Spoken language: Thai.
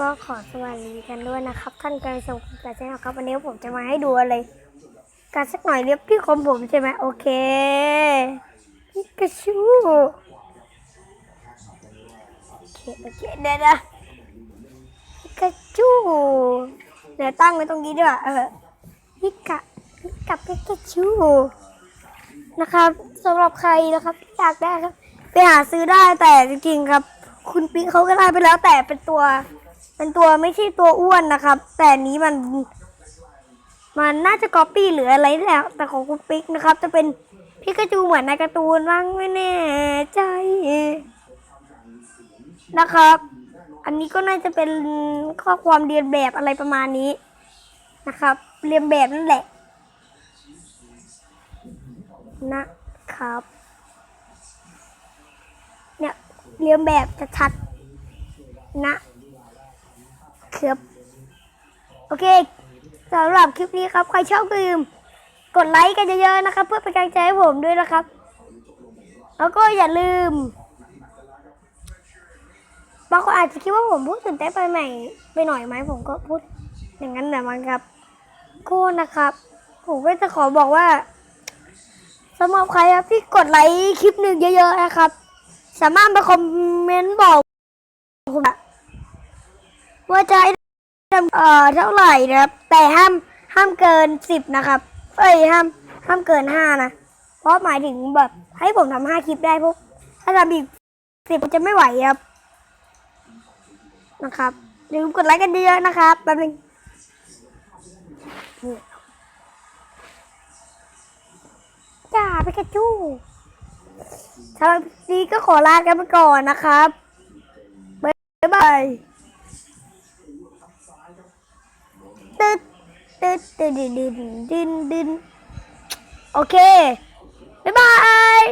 ก็ขอสวัสดีกันด้วยนะครับ ท่านกำลังชมคุณกาใช่ไหมครับวันนี้ผมจะมาให้ดูอะไรการสักหน่อยเรียบพี่คมผมใช่ไหมโอเคพิกาชูโอเคโอเคเดี๋ยวนะพิกาชูเดี๋ยวตั้งไว้ตรงนี้ด้วยเออพิกาพิกาพิกาชูนะครับสำหรับใครนะครับที่อยากได้ครับ ไปหาซื้อได้แต่จริงๆครับ คุณปิ๊กเขาก็ได้ไปแล้วแต่เป็นตัว เป็นตัวไม่ใช่ตัวอ้วนนะครับ แต่นี้มัน มันน่าจะก๊อปปี้หรืออะไรนี่แหละแต่ของคุณปิ๊กนะครับ จะเป็นพิกาจูเหมือนในการ์ตูนบ้างไม่แน่ใจนะครับ อันนี้ก็น่าจะเป็นข้อความเรียนแบบอะไรประมาณนี้นะครับ เรียนแบบนั่นแหละ นะครับ เนี่ยเรียนแบบชัดๆนะ ครับ โอเคสำหรับคลิปนี้ครับ ใครชอบก็ลืมกดไลค์กันเยอะๆนะครับ เพื่อเป็นกำลังใจให้ผมด้วยนะครับ แล้วก็อย่าลืมบางคนอาจจะคิดว่าผมพูดตื่นเต้นไปใหม่ไปหน่อยไหมผมก็พูดอย่างนั้นแหละมั้งครับก็นะครับ ผมก็จะขอบอกว่าสำหรับใครครับที่กดไลค์คลิปหนึ่งเยอะๆนะครับ สามารถมาคอมเมนต์บอกผมอะ ว่าจะให้ทำเอ่อเท่าไหร่นะครับ แต่ห้ามห้ามเกินสิบนะครับ เอ้ยห้ามห้ามเกินห้านะ เพราะหมายถึงแบบให้ผมทำห้าคลิปได้พวกถ้าทำอีกสิบจะไม่ไหวครับ นะครับอย่าลืมกดไลค์กันเยอะๆนะครับแป๊บนึงจ้าไปกระจู้สำหรับนี้ก็ขอลากันไปก่อนนะครับ บ๊ายบาย ตึ๊ดตึ๊ดดึนดึนดึนดึนโอเค บ๊ายบาย